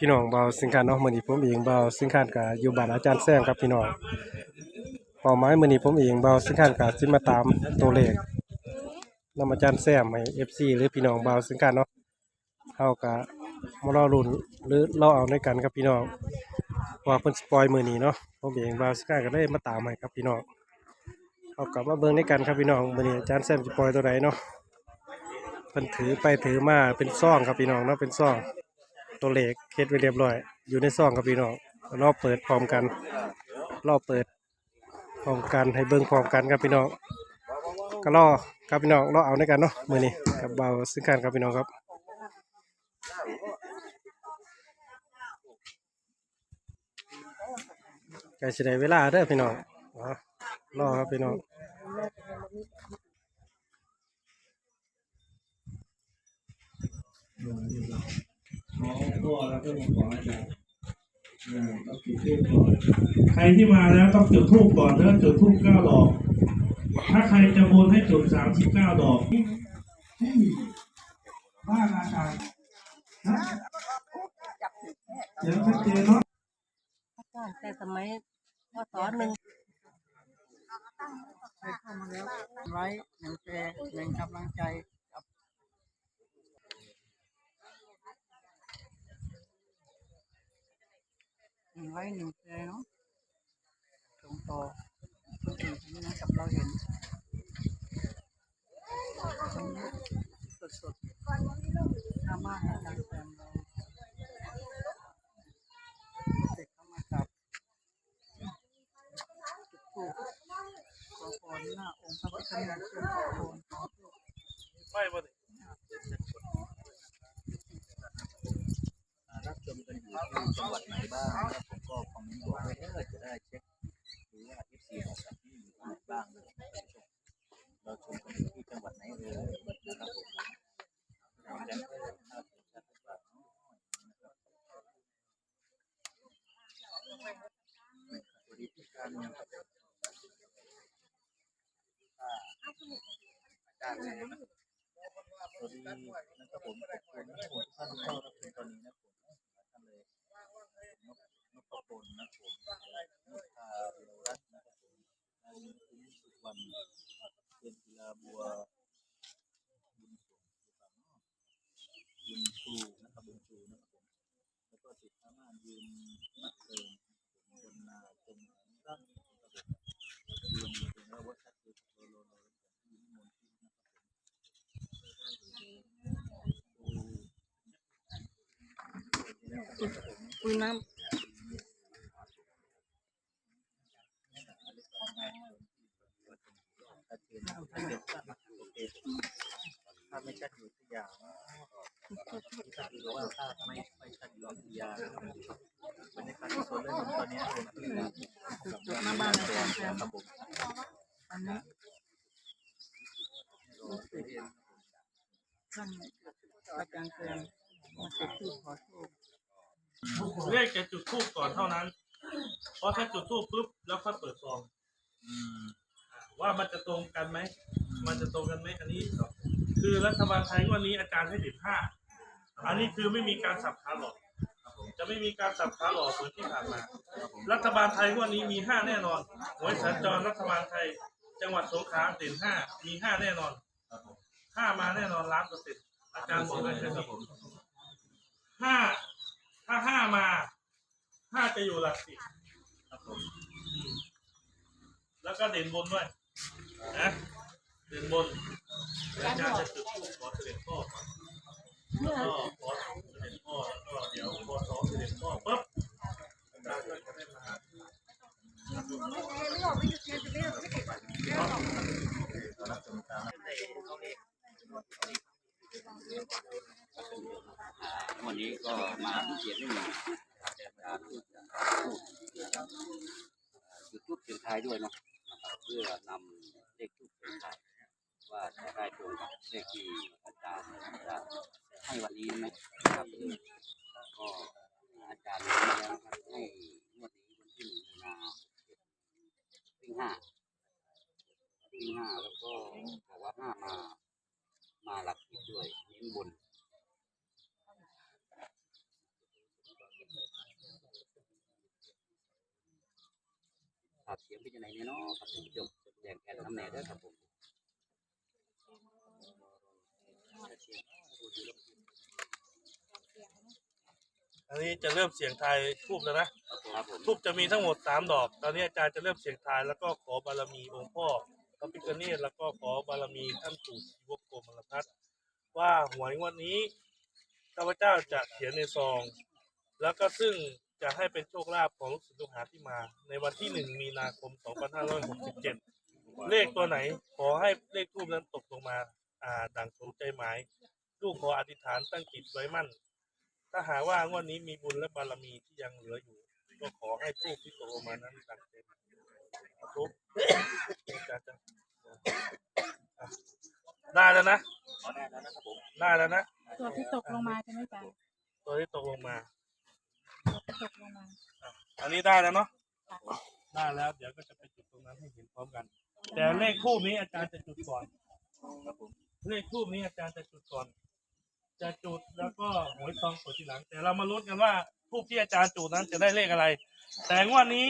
พี่น้องเบาสิงคานเนาะมือนี้ผมเองเบาสิงคานก็อยู่บ้านอาจารย์แซงครับพี่น้องเป้าหมายมื้อนี้ผมเองเบาสิงคานก็สิมาตามตัวเลขนำอาจารย์แซมให้ FC หรือพี่น้องเบาสิงคานเนาะเฮาก็มารอลุ้นหรือรอเอาในกันครับพี่น้องว่าเพิ่นสปอยมือนี้เนาะผมเองเบาสิงคานก็เลยมาตามให้ครับพี่น้องเฮากลับมาเบิ่งในกันครับพี่น้องมือนี้อาจารย์แซมสิปล่อยตัวใดเนาะเพิ่นถือไปถือมาเป็นซ่องครับพี่น้องเนาะเป็นซ่อง ตัวเลขเฮ็ดไว้เรียบร้อย อยู่ในซองครับพี่น้องรอบเปิดพร้อมกัน รอบเปิดพร้อมกันให้เบิ่งพร้อมกันครับพี่น้องก็รอครับพี่น้องรอเอาในกันเนาะมือนี้กับเบาซึ่งกันครับพี่น้องครับใกล้สิได้เวลาเด้อพี่น้องรอครับพี่น้อง ขอแล้วก็ขออาจารย์ต้องจุดทูบก่อนใครที่มาแล้วต้องจุดทูบก่อนเนอะจุดทูบเก้าดอก ถ้าใครจะบนให้จุดสามสิบเก้าดอกบ้านอาจารย์นะเดี๋ยวชัดเจนเนาะ ตั้งแต่สมัยพศหนึ่งเคยเข้ามาแล้วไว้หนึ่งแชร์หนึ่งกำลังใจกับหนึ่งไว้หนึ่งแชร์เนาะส่งต่อคนอื่นที่นะกับเราเห็นสดสดๆหน้าบ้านอาจารย์แซมเราเด็กเข้ามากับ จุดธูปขอพรหน้าองค์พระพุทธรูปเพื่อขอพรขอโชครับชมกันอยู่ที่จังหวัดไหนบ้างนะครับผมก็คอมเมนต์บอกไว้เด้อจะได้เช็คดูว่า FC ของสัตว์ที่อยู่ที่ไหนบ้างเลยท่านผู้ชมเราชมกันอยู่ที่จังหวัดไหนเอ่ยนะครับผมเราจะได้ภาพชัดหรือเปล่าเนาะนะครับสวัสดีทุกท่านนะครับอ่าอาจารย์เลยนะ สวัสดีนะครับผมขอบคุณนะครับผมท่านเข้ารับชมตอนนี้นะผมท่านเลยนกนกประพลนะครับผมนกพาโลรัตน์นะครับผมนายคุณสุวรรณเป็นกีฬาบัวบุญสูงบุญชูนะครับบุญชูนะครับผมแล้วก็ติดข้างหน้ายืนนักเริงบนนาจนร่างนะครับผมยืนเป็นว่าวัดชัดเจนโลโลโลยืนมนที่นะครับ คุยน้ชัดเจนชัดเจนโอเคถ้าไม่ชัดอยู่ที่ยาวที่ชัดอยู่ว่าถ้าไม่ไม่ชัดอยู่ที่ยาบรรยากาศที่สวนเล่นตอนนี้รวมถึงำจุดหน้าบ้านอาจารย์แซมครับผมอันนี้ท่านอาจารย์แซมมาจุดธูปขอโชค เลขจะจุดทูบก่อนเท่านั้น เพราะถ้าจุดทูบปุ๊บแล้วค่อยเปิดซองอืมว่ามันจะตรงกันไหม มันจะตรงกันไหมอันนี้ คือรัฐบาลไทยวันนี้อาจารย์ให้สิบห้าอันนี้คือไม่มีการสับขาหลอกจะไม่มีการสับขาหลอกเหมือนที่ผ่านมา รัฐบาลไทยวันนี้มีห้าแน่นอนหวยสัญจรรัฐบาลไทย จังหวัดสงขลาเด่นห้ามีห้าแน่นอนครับผมห้ามาแน่นอนล้านเปอร์เซ็นต์อาจารย์บอกเลยคนะรับผผม ม ห้าถ้าห้ามาห้า จะอยู่หลักสิบครับผมแล้วก็เด่นบนด้วยนะเด่นบนอาจารย์จะจุดธูปขอเสด็จพ่อก่อนแล้วก็ขอเสด็จพ่อแล้วก็เดี๋ยวพอสองเสด็จพ่อปุ๊บอาจารย์ก็จะได้มารับชมตามวันนี้ก็มาพิเศษนิดหนึ่งแต่การที่จะพูดนะครับจุด ทูปเสียงทายด้วยเนาะเพื่อนำเลขทูปเสียงทายว่าจะได้ตรงกับเลขที่อาจารย์จะให้วันนี้ไหมนะครับก็อาจารย์ให้แล้วนะครับให้งวดนี้วันที่หนึ่งมีนาวิ่งห้าวิ่งห้าแล้วก็บอกว่าห้ามามาหลักสิบด้วยเน้นบน ภาพเสียงเป็นยังไงเนี่ยเนาะครับท่านผู้ชมแจ้งแค่น้ำแหน่เด้อครับผมอันนี้จะเริ่มเสียงทายทูบแล้วนะ ครับผมทูบจะมีทั้งหมดสามดอก ตอนนี้อาจารย์จะเริ่มเสียงทายแล้วก็ขอบารมีองค์พ่อพระพิฆเนศแล้วก็ขอบารมีท่านปู่ชีวโกมลพัฒน์ว่าหวยงวันนี้ข้าพเจ้าจะเขียนในซอง แล้วก็ซึ่ง จะให้เป็นโชคลาภของลูกศิษย์ลูกหาที่มา ในวันที่หนึ่งมีนาคม 2567 เลขตัวไหน ขอให้เลขทูบนั้นตกลงมา อ่าดังสมใจหมาย ลูกขออธิษฐานตั้งจิตไว้มั่น ถ้าหากว่างวดนี้มีบุญและบารมีที่ยังเหลืออยู่ ก็ขอให้ทูบที่ตกลงมานั้นดังเต็มทุกจะจะอะได้แล้วนะได้แล้วนะตัวที่ตกลงมาใช่ไหมจ๊ะตัวที่ตกลงมา ตกลงมาอันนี้ได้แล้วเนาะได้แล้วเดี๋ยวก็จะไปจุดตรงนั้นให้เห็นพร้อมกัน แต่เลขคู่นี้อาจารย์จะจุดก่อนเลขคู่นี้อาจารย์จะจุดก่อน จะจุดแล้วก็หวยซองสดทีหลัง แต่เรามาลุ้นกันว่าทูบที่อาจารย์จุดนั้นจะได้เลขอะไร แต่งวดนี้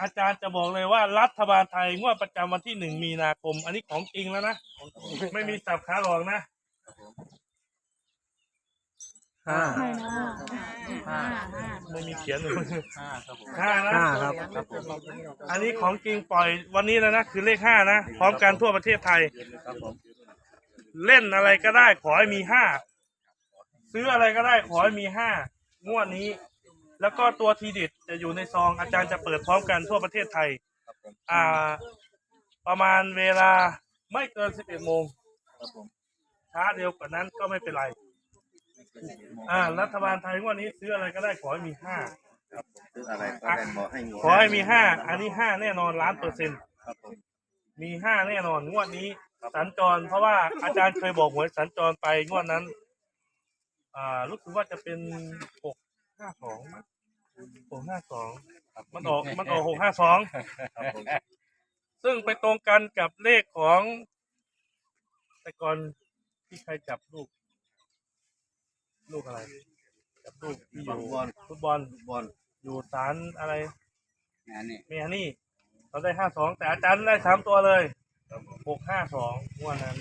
อาจารย์จะบอกเลยว่ารัฐบาลไทยงวดประจำวันที่หนึ่งมีนาคม อันนี้ของจริงแล้วนะ ไม่มีสับขาหลอกนะ ห้าไม่นะห้าห้าไม่มีเขียนเลยห้าครับผมห้านะห้าครับครับผมอันนี้ของจริงปล่อยวันนี้แล้วนะคือเลขห้านะพร้อมกันทั่วประเทศไทยครับผมเล่นอะไรก็ได้ขอให้มีห้าซื้ออะไรก็ได้ขอให้มีห้างวดนี้ แล้วก็ตัวทีเด็ดจะอยู่ในซองอาจารย์จะเปิดพร้อมกันทั่วประเทศไทยครับผมอ่า ประมาณเวลาไม่เกินสิบเอ็ดโมงครับผมช้าเร็วกว่านั้นก็ไม่เป็นไร อ่า รัฐบาลไทยงวันนี้ซื้ออะไรก็ได้ขอให้มีห้าครับผมซื้ออะไรก็ได้ขอให้มีขอให้มีห้าอันนี้ห้าแน่นอนล้านเปอร์เซ็นต์ครับผมมีห้าแน่นอนงวดนี้ สัญจรเพราะว่าอาจารย์เคยบอกหวยสัญจรไปงวดนั้น อ่ารู้สึกว่าจะเป็นหกห้าสองหกห้าสองมันออกมันออกหกห้าสองครับผมซึ่งไปตรงกันกับเลขของ แต่ก่อนที่ใครจับลูก ลูกอะไรจับลูกที่อยู่บอล ฟุตบอลบอลอยู่ศาลอะไรงานนี่เมียนี่เขาได้ห้าสองแต่อาจารย์ได้สามตัวเลยหกห้าสองงวดนั้น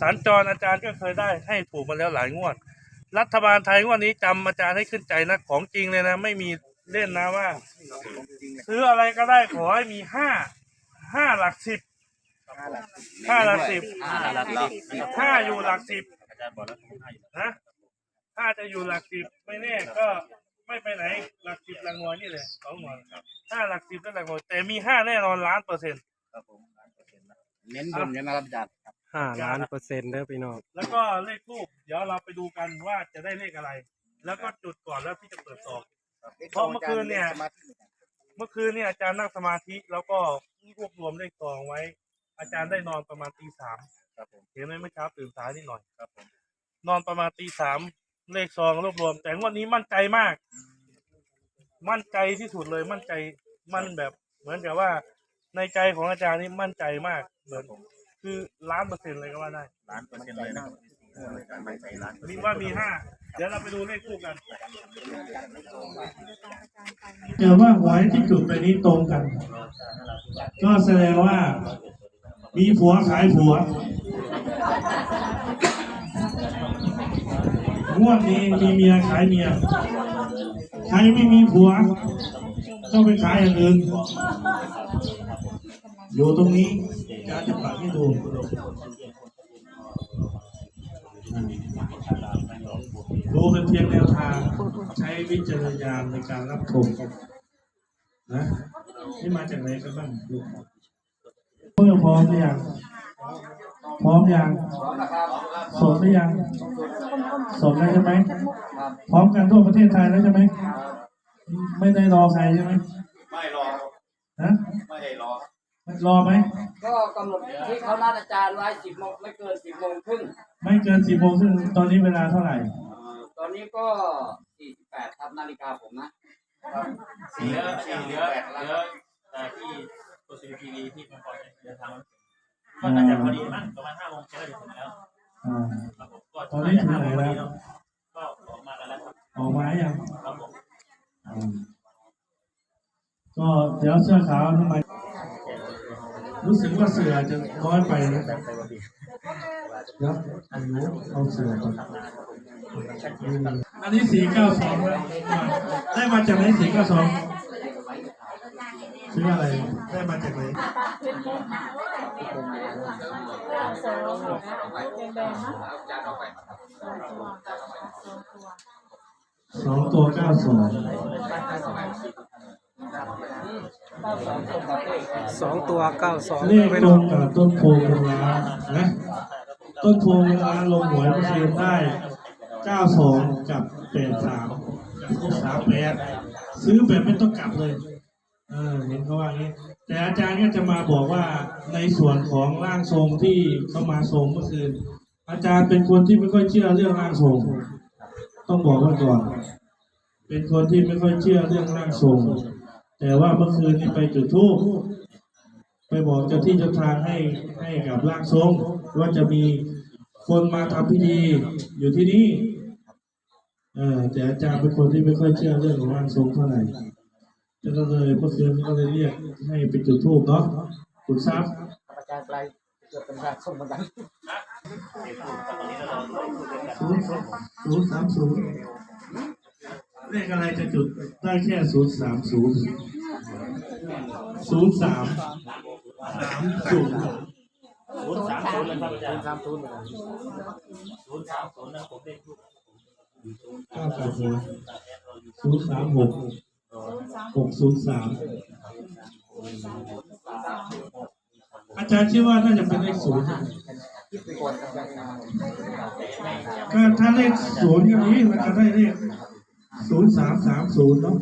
สัญจรอาจารย์ก็เคยได้ให้ถูกมาแล้วหลายงวด รัฐบาลไทยงวดนี้จำอาจารย์ให้ขึ้นใจนะของจริงเลยนะ ไม่มีเล่นนะว่า จริงเลยซื้ออะไรก็ได้ขอให้มีห้าห้าหลักสิบ ห้าหลักห้าหลักสิบห้าหลักสิบห้าอยู่หลักสิบอาจารย์บอกแล้วห้าอยู่นะ ถ้าจะอยู่หลักสิบไม่แน่ก็ไม่ไปไหน หลักสิบหลักหน่วยนี่เลยสองหน่วยห้าหลักสิบและหลักหน่วยแต่มีห้าแน่นอนล้านเปอร์เซ็นต์ครับผมล้านเปอร์เซ็นต์นะเน้นบนใช่ไหมครับอาจารย์ห้าล้านเปอร์เซ็นต์เด้อพี่น้องแล้วก็เลขทูบเดี๋ยวเราไปดูกันว่าจะได้เลขอะไร แล้วก็จุดก่อนแล้วพี่จะเปิดซองเพราะเมื่อคืนเนี่ยสมาธิเมื่อคืนเนี่ยอาจารย์นั่งสมาธิแล้วก็รวบรวมเลขซองไว้ อาจารย์ได้นอนประมาณตีสามครับผมเห็นไหมเมื่อเช้าตื่นสายนิดหน่อยครับผมนอนประมาณตีสาม เลขซองรวบรวม แต่งวันนี้มั่นใจมาก มั่นใจที่สุดเลยมั่นใจมั่นแบบ เหมือนกับว่า ในใจของอาจารย์นี่มั่นใจมากเหมือนคือล้านเปอร์เซ็นต์เลยก็ว่าได้ล้านเปอร์เซ็นต์เลยนะครับเอออาจารย์มั่นใจล้านเปอร์มีเซ็นต์ว่ามีห้าเดี๋ยวเราไปดูเลขคู่กันเจอว่าหวยที่จุดไปนี้ตรงกัน ก็แสดงว่า มีผัวขายผัว งวดนี้มีเมียขายเมียใครไม่มีผัวก็ไปขายอย่างอื่นอยู่ตรงนี้อาจารจะปักให้ดูดูเป็นเพียงแนวทางใช้วิจารณญาณในการรับชมกันนะนี่มาจากไหนกันบ้างลูกเมื่อพร้อมหรือยัง พร้อมยังสดหรือยังสดแล้วใช่ไหมพร้อมกันทั่วประเทศไทยแล้วใช่ไหมไม่ได้รอใครใช่ไหมไม่รอฮะไม่ได้รอรอไหมก็กำหนดที่เขานัดอาจารย์ไว้สิบโมงไม่เกินสิบโมงครึ่งไม่เกินสี่โมงครึ่งตอนนี้เวลาเท่าไหร่ตอนนี้ก็สี่สิบแปดครับนาฬิกาผมนะสี่เหลือสี่เหลือเหลือแต่ที่ตัวซีพีดีที่มังกรเดินทาง ก็น่าจะพอดีมั้งประมาณห้าโมงจะได้ถึงแล้วอ่าครับผมก็ตอนนี้ถึงไหนแล้ว ก็ออกมากันแล้วครับออกมายังครับผมอืมก็เดี๋ยวเสื้อขาวทำไมรู้สึกว่าเสือจะน้อยไปนะเดี๋ยวอันนี้เอาเสือก่อนอืมอันนี้สี่เก้าสองแล้วได้มาจากไหนสี่เก้าสอง ซื้ออะไรได้มาจากไหนสองแดงๆนะสองตัวสองตัวสองตัวเก้าสองสองตัวเก้าสองเลขไปตน้รองงกับต้นโพเงินล้านนะต้นโพเงินล้านลงหวยเมื่อคืนได้เก้าสองกับแปดสามกับสามแปดซื้อแบบไม่ต้องกลับเลย เออเห็นเขาว่างนี้ แต่อาจารย์ก็จะมาบอกว่าในส่วนของร่างทรงที่เขามาทรงเมื่อคืนอาจารย์เป็นคนที่ไม่ค่อยเชื่อเรื่องร่างทรง ต้องบอกไว้ก่อน เป็นคนที่ไม่ค่อยเชื่อเรื่องร่างทรง แต่ว่าเมื่อคืนนี้ไปจุดธูปไปบอกเจ้าที่เจ้าทางให้ให้กับร่างทรง ว่าจะมีคนมาทำพิธีอยู่ที่นี่เออแต่อาจารย์เป็นคนที่ไม่ค่อยเชื่อเรื่องของร่างทรงเท่าไหร่ ก็เลยเมื่อคืนก็เลยเรียกให้ไปจุดธูปเนาะคุณทรัพย์อาจารย์ไกลเกิดเป็นการส่งเหมือนกันศูนย์ศูนย์สามศูนย์เลขอะไรจะจุดได้แค่ศูนย์สามศูนย์ศูนย์สามสามศูนย์ศูนย์สามศูนย์นะครับอาจารย์สามศูนย์ศูนย์สามศูนย์นะผมเด็กเก้าแปดศูนย์ศูนย์สามหก หกศูนย์สามอาจารย์คิดว่าน่าจะเป็นเลขศูนย์ก็ถ้าเลขศูนย์อย่างนี้มันจะได้เลขศูนย์สามสามศูนย์เนาะ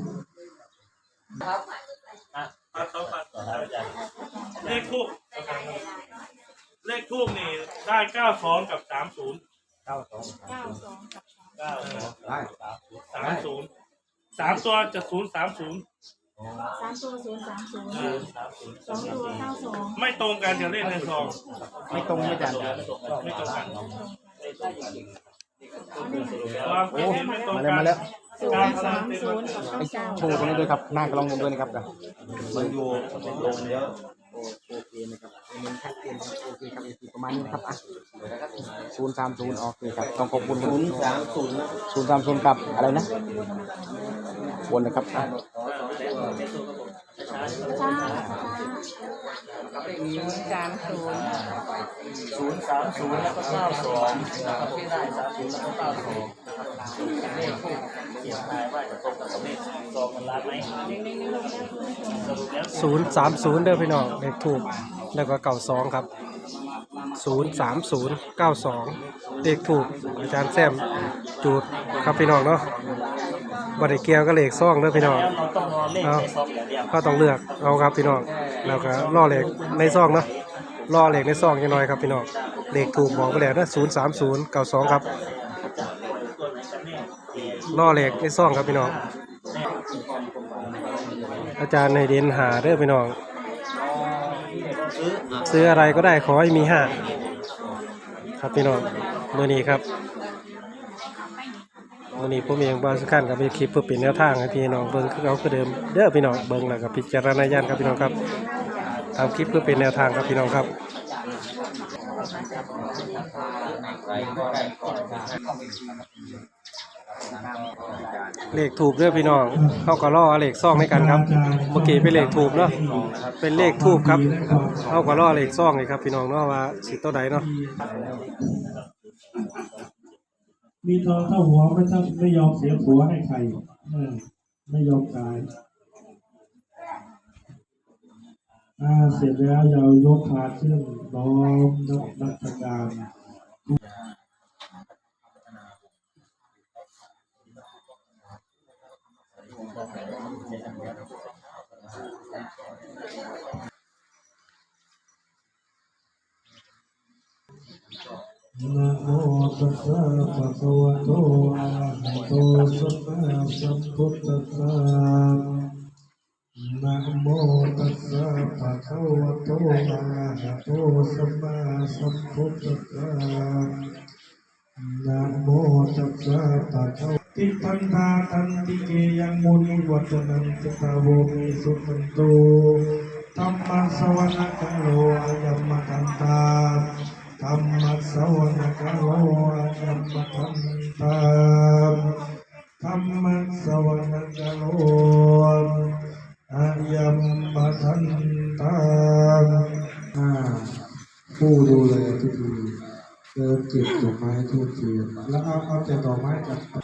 ปัดต่อปัดต่ออาจารย์เลขทูบเลขทูบนี่ได้เก้าสองกับสามศูนย์เก้าสองกับเก้าสองได้สามศูนย์ สามตัวจะศูนย์สามศูนย์สามตัวศูนย์สามศูนย์สามศูนย์สองตัวเก้าสองไม่ตรงกันกับเลขในซองไม่ตรงไม่จันไม่ตรงกันความคิดเห็นไม่ตรงมากัแล้วนมาแล้วศูนย์สามศูนย์กับเก้าโชว์ตรงนี้ด้วยครับหน้ากระลองด้วยนะครับมันอยู่ลงเยอะ โอเคนะครับเน้นชัดเจนครับโอเคครับประมาณนี้ครับอะศูนย์สามศูนย์โอเคครับต้องขอบคุณศูนย์สามศูนย์ศูนย์สามศูนย์กับอะไรนะวนนะครับอะจ้าศูนย์ศูนย์สามศูนย์แล้วก็เก้าสองนะครับที่ได้สามศูนย์แล้วก็เก้าสองเลขทูบเลขี ยนทายว่าจะตรงกับเลขซองมันรัดไหมสรุปแล้วศูนย์สามศูนย์เด้อพี่น้องเลขถูกแล้วก็เก่าสองครับศูนย์สามศูนย์เก้าสองเลขถูกอาจารย์แซมจูดครับพี่น้องเนาะบริเกียวก็เลขซ่องเด้อพี่น้องเราต้องรอเลขในซองอย่างเดียวก็ต้องเลือกเอาครับพี่น้องแล้วก็ล่อเหล็กในซองเนาะล่อเหล็กในซองยังน้อยครับพี่น้องเลขถูกบอกไปแล้วนะศูนย์สามศูนย์เก้าสองครับ ล่อเหล็กในซองครับพี่น้อง อาจารย์ในเด่นหาเด้อพี่น้อง ซื้ออะไรก็ได้ขอให้มีห้าครับพี่น้องมือนี้ครับมือนี้ผมเองบาสักขั้นกับมีคลิปเพื่อเป็นแนวทางให้พี่น้องเบิ้งคือเขาคือเดิมเด้อพี่น้องเบิ้งแล้วก็พิจารณาญาณครับพี่น้องครับทำคลิปเพื่อเป็นแนวทางครับพี่น้องครับ เลขถูกเด้อพี่น้องเขาก็ล่อเลขซ่องให้กันครับ เมื่อกี้เป็นเลขถูกเนาะเป็นเลขทูบครับเขาก็ล่อเลขซ่องเลยครับ พี่น้องเนาะว่าสิตัวใดเนาะมีทองเข้าหัวไม่ต้องไม่ยอมเสียผัวให้ใครเออไม่ยอมตายอ่าเสร็จแล้วเรายกขาขึ้นน้อมนักนักการ นะโมตัสสะภะคะวะโตอะระหะโตสัมมาสัมพุทธัสสะนะโมตัสสะภะคะวะโตอะระหะโตสัมมาสัมพุทธัสสะนะโมตัสสะภะคะวะ ติพันธาทันติเกยังมุนิวัจนันตตาโวมิสุขันโตธรรมสวนาคโลอายัมมกันตาธรรมสวนาคโลอายัมมกันตาธรรมสวนาคโลอายัมมกันตาผู้ดูแลทุกทีเดินเก็บดอกไม้ทุกทีแล้วเอาเอาแต่ดอกไม้กับ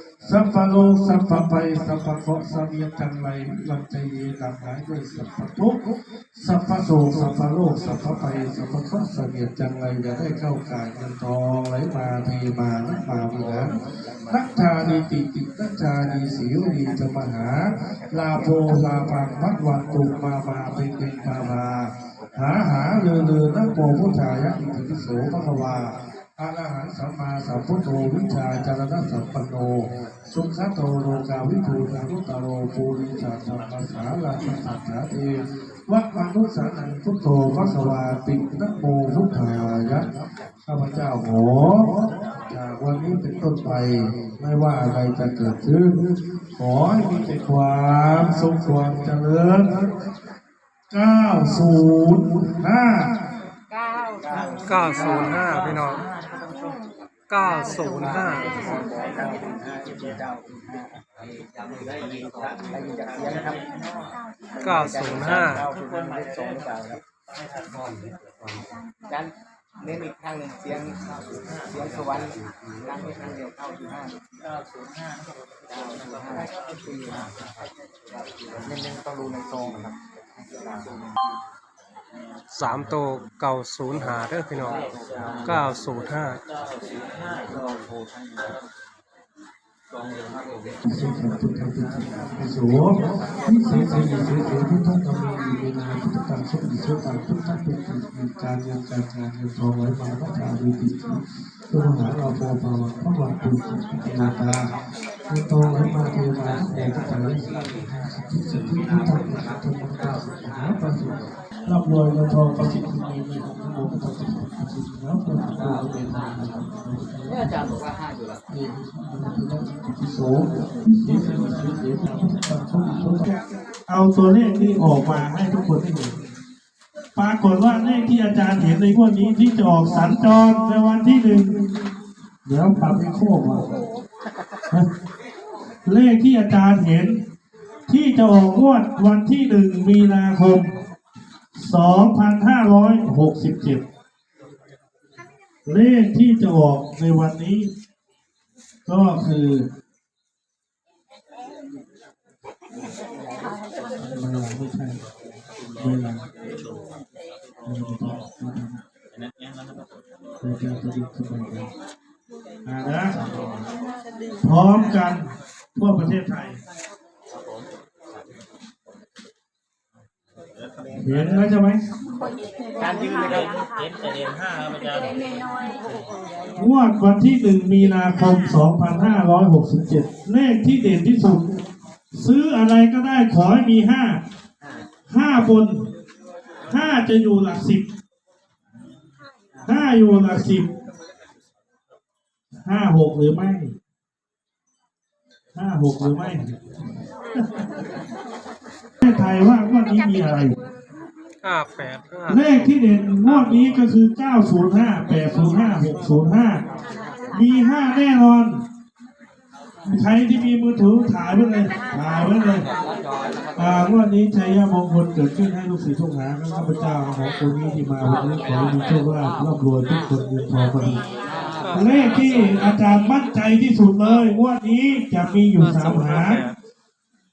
สัพพะโลสัพพะไปสัพพะเคราะสัพยจังไรลังใจเยดับหายด้วยสัพพะทุกสัพพะโสสัพพะโลสัพพะไปสัพพะเคราะสนียดจังไรอย่าได้เข้ากายเงินทองไหลมาเทมานักมาวินะนักชาดีติตินักชาดีสิวดีจะมหา ลาโพลาปังวัดวันตุมามาเป็นเป็นมามาหาหาเลือเลือนักโมพุทธายะอิติปิโสภควา อาระหังสัมมาสัมพุทโธวิชาจารณะสัมปันโน สุขโตโลกาวิทูนานุตโรปูริชาธรรมสาลาสัจจะเทวัดมนุสานังพุทโธพระสวาตินะโมพุทธายะข้าพเจ้าขอจากวันนี้เป็นต้นไป ไม่ว่าอะไรจะเกิดขึ้น ขอให้มีแต่ความสุขความเจริญ 905เก้า 905 พี่น้อง905 905 ทุกคนยเลขสองหรือเปล่าครับอาจารเน้นอีกครั้งหนึ่งเสียงเสียงสวรรค์ดังอีกครั้งเดียวเก้าศูนย์ห้าเก้าศูนย์ห้าเก้าศูนย์ห้าสี่ห้าเน้นเน้นต้องดูในซองนะครับ สามโตวเก่าศูนย์หาเด้อพี่น้องเก้าศูนย์ห้าสุขทุกข์ทุกข์โสวิเศษสิเศษพุทธกรรมมีเวนาพุทธกรรสุขสุขตังพุทธเป็นมีการเงินการงานเงินทองไหลมาพระชาดีติตัวหาเราโปภาวะพระวันตุสินาตาเงินทองไหลมาเทมาแห่งทุกสายทุกสิ่งที่พุทธเป็นธรรมกาสุขหาประสิทธิ์ ร่ำรวยเงินทองประสิทธิ์มีมีของพระพุทธเจ้าประสิทธิ์แล้วเป็นดาวเป็นทางเนี่ยอาจารย์บอกว่าห้าอยู่แล้วเอาตัวเลขนี้ออกมาให้ทุกคนได้เห็นปรากฏว่าเลขที่อาจารย์เห็นในงวดนี้ที่จะออกสัญจรในวันที่หนึ่งเดี๋ยวปรับให้โค้งมาเลขที่อาจารย์เห็น ที่จะออกงวดวันที่หนึ่งมีนาคม สองพันห้าร้อยหกสิบเลขที่จะออกในวันนี้ ก็คือไม่ใช่เวลาอ่านะพร้อมกันทั่วประเทศไทย เห็นแล้วใช่ไหมการยืนเลยครับเอ็นแต่เอ็นห้าครับอาจารย์งวดวันที่หนึ่งมีนาคม2567เลขที่เด่นที่สุด ซื้ออะไรก็ได้ขอให้มีห้าห้าบนห้าจะอยู่หลักสิบห้าอยู่หลักสิบห้าหกหรือไม่ห้าหกหรือไม่ประเทศไทยว่างวดนี้มีอะไร 585เลขที่เด่นงวดนี้ก็คือ 905 805 605 มี5แน่นอน ใครที่มีมือถือถ่ายไว้เลย ถ่ายไว้เลยอ่างวดนี้ชัยมงคลเกิดขึ้นให้ลูกศิษย์ทุกหาข้าพเจ้าของคนนี้ที่มาวันนี้ขอให้มีโชคลาภร่ำรวยทุกคนเงินทองพอดีเลขที่อาจารย์มั่นใจที่สุดเลยงวดนี้จะมีอยู่สามหาง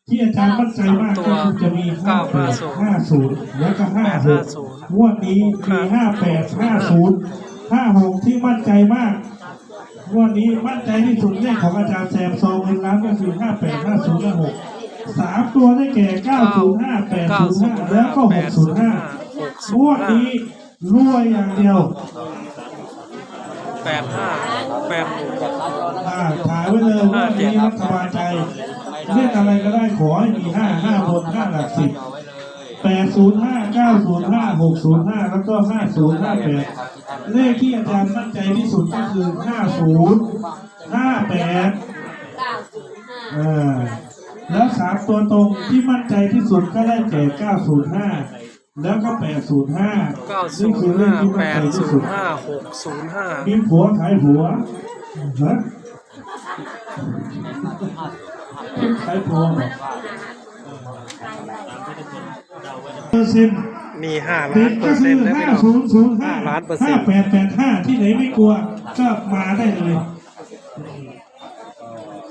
ที่อาจารย์มั่นใจมากก็คือจะมีห้าแปดห้าศูนย์แล้วก็ห้าหกงวดนี้มีห้าแปดห้าศูนย์ห้าหกที่มั่นใจมากงวดนี้มั่นใจที่สุดเลขของอาจารย์แซมซองเงินล้านก็คือห้าแปดห้าศูนย์ห้าหกสามตัวได้แก่เก้าศูนย์ห้าแปดศูนย์ห้าแล้วก็หกศูนย์ห้างวดนี้รวยอย่างเดียวแปดห้าแปดอ่าถ่ายไว้เลยว่านี้รัฐบาลไท ยเล่นอะไรก็ได้ขอให้มีห้าห้าบนห้าหลักสิบแปดศูนย์ห้าเก้าศูนย์ห้าหกศูนย์ห้าแล้วก็ห้าศูนย์ห้าแปดเลขที่อาจารย์มั่นใจที่สุดก็คือห้าศูนย์ห้าแปดเก้าศูนย์ห้าอ่าแล้วสามตัวตรงที่มั่นใจที่สุดก็ได้แก่เก้าศูนย์ห้าแล้วก็แปดศูนย์ห้าเก้าศูนี่นคือย์เลขห้าที่แปมั่นใจดศูที่สุนดย์ห้าหกศูนย์ห้ามีผัวขายผัวฮะ ขายผัวเหรอเปอร์ซ็นต์มีห้าล้านเปอร์เซ็นต์ห้าศูนย์ศูนย์ห้าห้าล้านเปอร์เซ็นห้าต์แปดแปดห้าที่ไหนไม่กลัว ก็มาได้เลย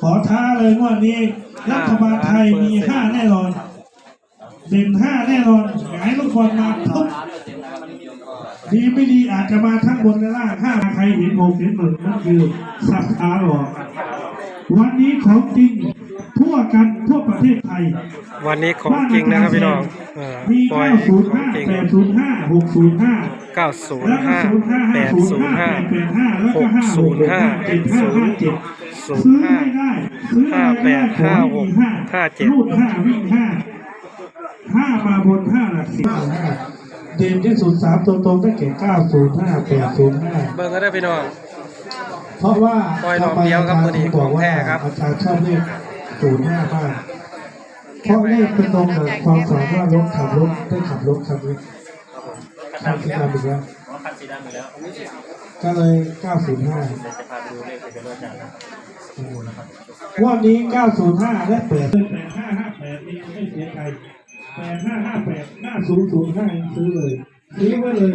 ขอท้าเลยว่านี้รัฐบาลไทยมีห้าแน่นอนเด่นห้าแน่นอนหงายลูกบอลมาปุ๊บดีไม่ดีอาจจะมาทั้งบนและล่างห้าใครเห็นหกเห็นหนึ่งนั่นคือสัปดาห์หรอกวันนี้ของจริง ทั่วกันทั่วประเทศไทยวันนี้ของจริงนะครับพี่น้องเออมีปล่อย905ของจริง805 605เก้าศูนแล้ย์วก็ห้า05แปดศูนย์ห้า505แล้วก็หกศูนย์ห้า565ศูนย์7557ซื้อไม่ได้ซื้ออะไรไม่ได้ขอให้มีห้าห้าเจ็ดรูดห้าวิ่งห้าห้ามาบนห้าหลักสิบห้าเด่นที่สุดสามตัวตรงได้แก่905 805เบิ่งก็ได้พี่น้องเพราะว่าปล่อยรอบเดียวครับตัวนี้บอกของแท้ครับอาจารย์ชอบเลข ศูนย์ห้ามากเพราะเลขเป็นตรงกับความสามารถรถขับรถได้ขับรถคันนี้คันสีดำอีกแล้วคันสีดำอยู่แล้วก็เลย 905จะพาไปดูเลขเป็นรถจักรนะงวันนี้ 905 และ8 8558 นี่ไม่เสียใจ8558 5005ยังซื้อเลย ซื้อไว้เลย